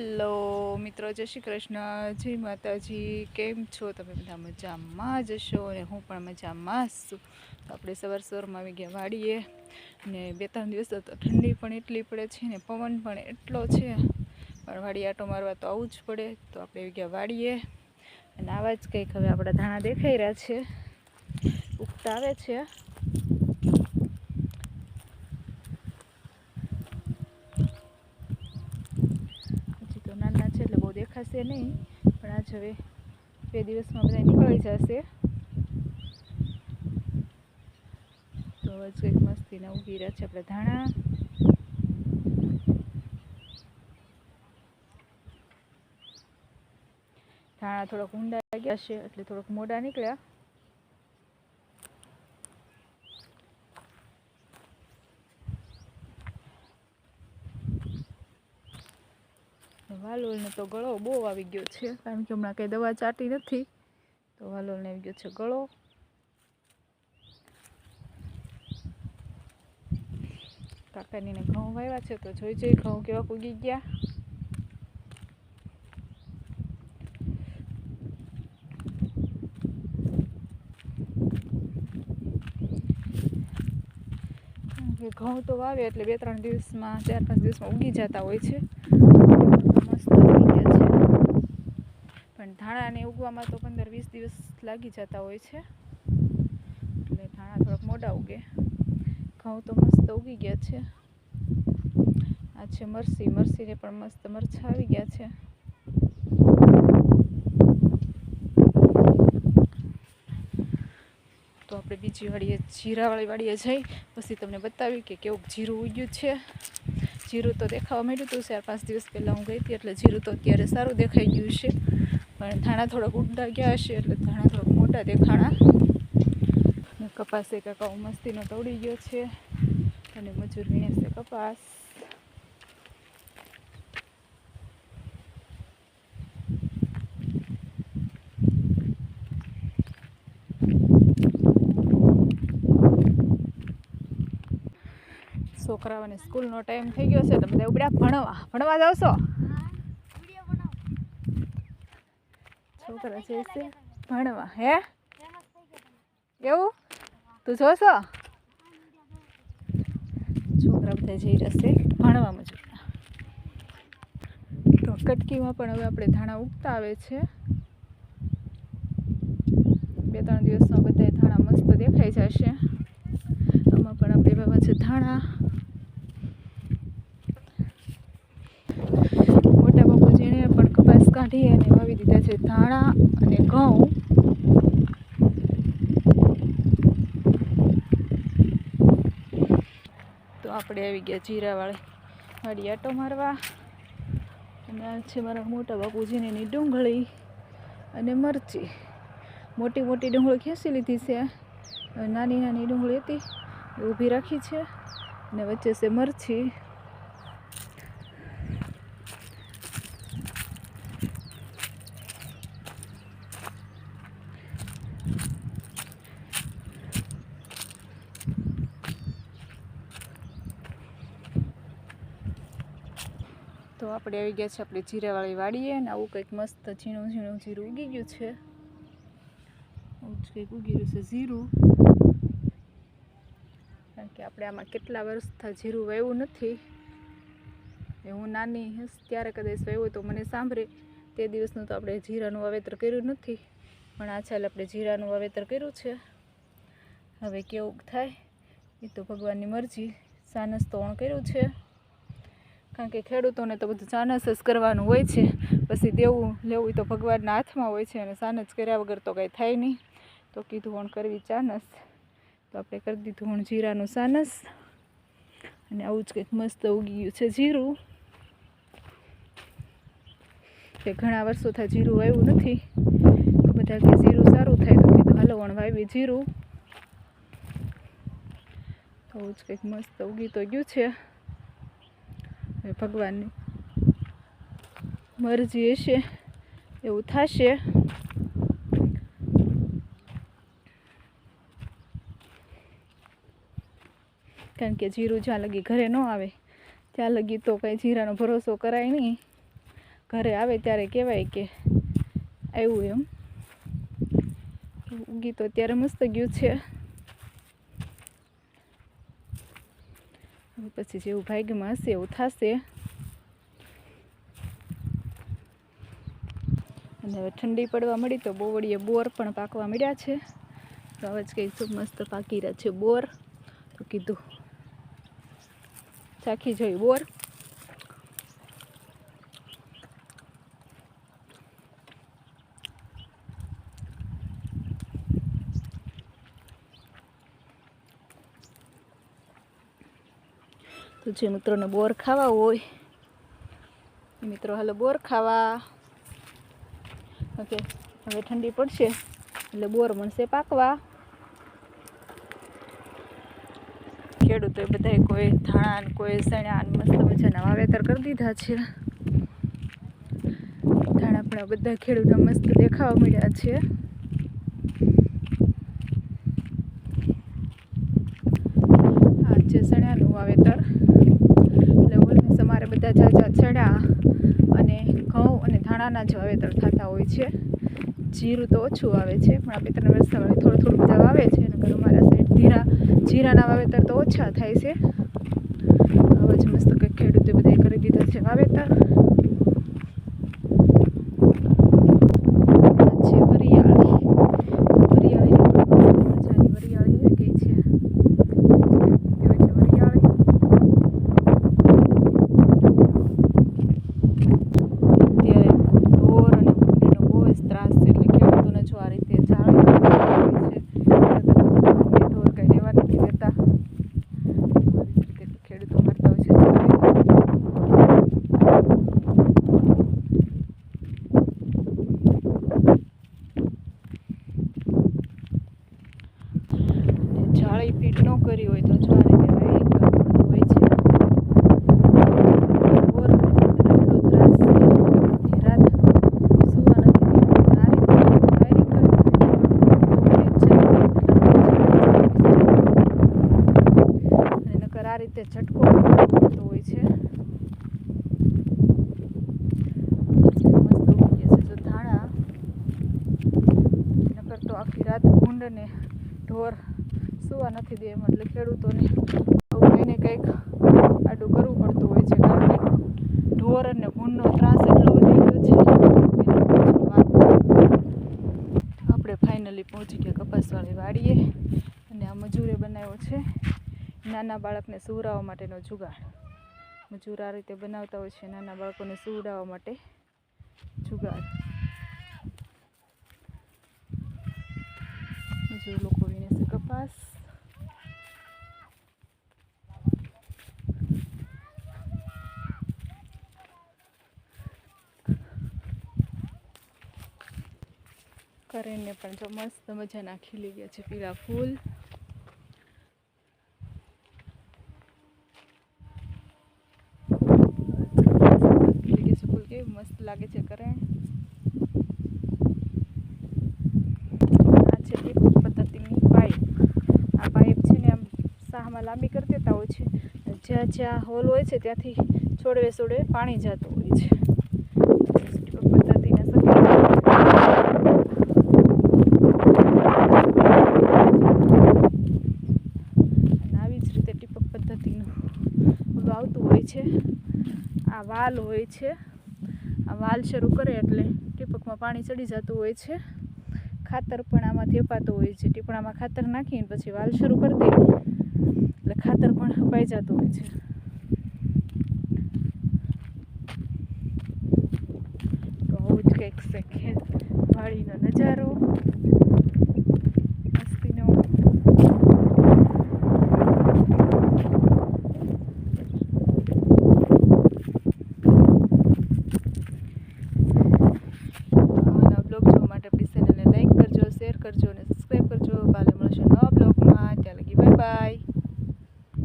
Hello, મિત્રો, જય શ્રી કૃષ્ણ. જય માતાજી. કેમ છો તમે બધા? મજામાં જશો અને હું પણ મજામાં છું. તો આપણે સવાર સવારમાં આવી ગયા વાડીએ ને બે ત્રણ દિવસ તો ઠંડી પણ એટલી પડે છે ને, પવન પણ એટલો છે. પણ વાડી આટો મારવા તો આવવું જ પડે. તો આપણે આવી ગયા વાડીએ અને આવા જ કંઈક હવે આપણા ધાણા દેખાઈ રહ્યા છે. ઉગતા આવે છે હજી તો નાના દેખાશે નહીં, પણ આજ હવે બે દિવસમાં બધા નીકળી જશે. તો હવે કંઈક મસ્તીના ઉગી રહ્યા છે આપણે ધાણા. ધાણા થોડાક ઊંડા ગયા છે, એટલે થોડાક મોડા નીકળ્યા. વાલોલને તો ગળો બહુ આવી ગયો છે, કારણ કે હમણાં કંઈ દવા ચાટી નથી. તો વાલોલને આવી ગયો છે ગળો. કાકાનીને ઘઉં વાવ્યા છે, તો જોઈ જોઈ ઘઉં કેવા ઉગી ગયા. ઘઉં તો વાવે એટલે બે ત્રણ દિવસમાં, ચાર પાંચ દિવસમાં ઉગી જતા હોય છે. મસ્ત ઉગી ગયા છે. પણ ધાણાને ઉગવામાં તો પંદર વીસ દિવસ લાગી જતા હોય છે. એટલે ધાણા થોડાક મોડા ઉગે. ઘઉં તો મસ્ત ઉગી ગયા છે. આ છે મરસી. મરસીને પણ મસ્ત મરચાં આવી ગયા છે. તો આપણે બીજી વાડીએ જીરાવાળી વાડીએ જઈ. પછી તમને બતાવી કે કેવું જીરું ઉગ્યું છે. જીરું તો દેખાવા માંડ્યું હતું ચાર પાંચ દિવસ પહેલાં હું ગઈ હતી એટલે જીરું તો અત્યારે સારું દેખાઈ ગયું છે. પણ ધાણા થોડાક ઉડા ગયા હશે એટલે ધાણા થોડાક મોટા દેખાણા. કપાસ એ કાકા મસ્તીનો તોડી ગયો છે. અને મજૂર વીણે છે કપાસ. છોકરાઓને સ્કૂલનો ટાઈમ થઈ ગયો છે તો બધા ઉપડ્યા ભણવા ભણવા જાવ છો? છોકરા છે, ભણવા, હે? એવું? તું જોશો? છોકરા બધા જઈ રહેશે ભણવા મજૂરના. તો કટકીમાં પણ હવે આપણે ધાણા ઉગતા આવે છે. બે ત્રણ દિવસમાં બધા ધાણા મસ્ત દેખાઈ જશે. આમાં પણ આપણે વાવા છે ધાણા મોટા બાપુજીને પણ કપાસ કાઢી અને વાવી દીધા છે ધાણા અને ઘઉં. તો આપણે આવી ગયા જીરાવાળી વાળી આટો મારવા. અને આ છે મારા મોટા બાપુજીને એની ડુંગળી અને મરચી. મોટી મોટી ડુંગળી ખેંચી લીધી છે. નાની નાની ડુંગળી હતી, એ ઊભી રાખી છે. અને વચ્ચે છે મરચી. તો આપણે આવી ગયા છે આપણે જીરાવાળી વાડીએ ને આવું કંઈક મસ્ત ઝીણું ઝીણું જીરું ઉગી ગયું છે. આવું જ કંઈક ઉગી રહ્યું છે જીરું. કારણ કે આપણે આમાં કેટલા વર્ષથી જીરું વાવ્યું નથી. એ હું નાની હશ ત્યારે કદાચ વાવ્યું તો મને સાંભળે. તે દિવસનું તો આપણે જીરાનું વાવેતર કર્યું નથી. પણ આ ચાલ આપણે જીરાનું વાવેતર કર્યું છે. હવે કેવું થાય? એ તો ભગવાનની મરજી. સાનસ તો કર્યું છે. કારણ કે ખેડૂતોને તો બધું સાનસ જ કરવાનું હોય છે. પછી દેવું લેવું તો ભગવાનના હાથમાં હોય છે અને સાનસ કર્યા વગર તો કંઈ થાય નહીં. તો કીધું વણ કરવી ચાનસ. તો આપણે કરી દીધું વણ જીરાનું સાનસ. અને આવું જ કંઈક મસ્ત ઉગી ગયું છે જીરું. કે ઘણા વર્ષો થાય જીરું વાવ્યું નથી. તો બધા કે જીરું સારું થાય તો કીધું હાલો વણ વાવી જીરું. તો જ કંઈક મસ્ત ઉગી તો ગયું છે. હવે ભગવાનની મરજી હશે, એવું થશે. કારણ કે જીરું જ્યાં લગી ઘરે ન આવે, ત્યાં લગી તો કાંઈ જીરાનો ભરોસો કરાય નહીં. ઘરે આવે ત્યારે કહેવાય કે આવ્યું એમ. ઉગી તો અત્યારે મસ્ત ગયું છે હવે પછી જેવું ભાગ્યમાં હશે એવું થશે. અને હવે ઠંડી પડવા મળી તો બોવડીએ બોર પણ પાકવા મળ્યા છે. તો હવે જ કંઈક મસ્ત પાકી રહ્યા છે બોર. તો કીધું. ચાખી જોઈ બોર. તો જે મિત્રોને બોર ખાવા હોય મિત્રો હાલો બોર ખાવા. ઓકે, હવે ઠંડી પડશે, એટલે બોર મળશે પાકવા. ખેડૂતોએ બધા કોઈ ધાણા કોઈ સણા મસ્ત મજાના વાવેતર કરી દીધા છે. ધાણા પણ બધા ખેડૂતો મસ્ત દેખાવા મળ્યા છે. આ છે સણ્યાનું વાવેતર. ઓલમેસ જાત ચડા અને ઘઉં અને ધાણાના જ વાવેતર થતા હોય છે. જીરું તો ઓછું આવે છે, પણ આ બે ત્રણ વર્ષ થોડું થોડું બધા વાવે છે અને અમારા સાઈડ જીરા, જીરાના વાવેતર તો ઓછા થાય છે. હવે જ મસ્ત કંઈક ખેડૂતે બધાએ કરી દીધા છે વાવેતર આ છે વરિયાળી વરિયાળી મજાની વરિયાળી આવી ગઈ છે કહેવાય છે વરિયાળી અત્યારે ઢોર અને ભૂંડીનો બહુ જ ત્રાસ છે એટલે ખેડૂતોને જો આ રીતે જાળી રાખવામાં આવે છે નહીંતર તો ઢોર કંઈ રહેવા નથી દેતા આવી જ રીતે ખેડૂતો મારતા હોય છે જાળી. અને જાળી ફીટ ન કરી હોય તો જો આ રીતે વાયરિંગ કરવું પડતું હોય છે ઢોર એટલો ત્રાસ છે કે રાત સૂવા નથી દેતું. આ રીતે વાયરિંગ કરવું હોય અને નકર આ રીતે ઝટકો પડતો હોય છે મસ્ત ઉગી છે જો ધાણા નકર તો આખી રાત ભૂંડને ઢોર સૂવા નથી દે એમ એટલે ખેડૂતોને એને કંઈક આડું કરવું પડતું હોય છે કારણ કે ઢોર અને ભૂંડનો ત્રાસ એટલો વધી ગયો છે. આપણે ફાઇનલી પહોંચી ગયા કપાસવાળી વાડીએ અને આ મજૂરે બનાવ્યો છે નાના બાળકને સુવડાવવા માટેનો જુગાડ મજૂર આ રીતે બનાવતા હોય છે નાના બાળકોને સુવડાવવા માટે જુગાડ મજૂર લોકો વીણે છે કપાસ કરીને પણ જો મસ્ત મજાના લઈ ગયા છે પીળા ફૂલ. મસ્ત લાગે છે કરણ આ છે ટીપ પદ્ધતિની પાઇપ આ પાઇપ છે ને આમ સાહમાં લાંબી કરી દેતા હોય છે. જ્યાં જ્યાં હોલ હોય છે ત્યાંથી છોડવે છોડવે પાણી જતું હોય છે. આવી જ રીતે ટીપક પદ્ધતિનું આવતું હોય છે. આ વાલ હોય છે. આ વાલ શરૂ કરે એટલે ટીપકમાં પાણી ચડી જતું હોય છે. ખાતર પણ આમાંથી અપાતું હોય છે. ટીપણામાં ખાતર નાખીને પછી વાલ શરૂ કરી દઈએ એટલે ખાતર પણ અપાઈ જતું હોય છે.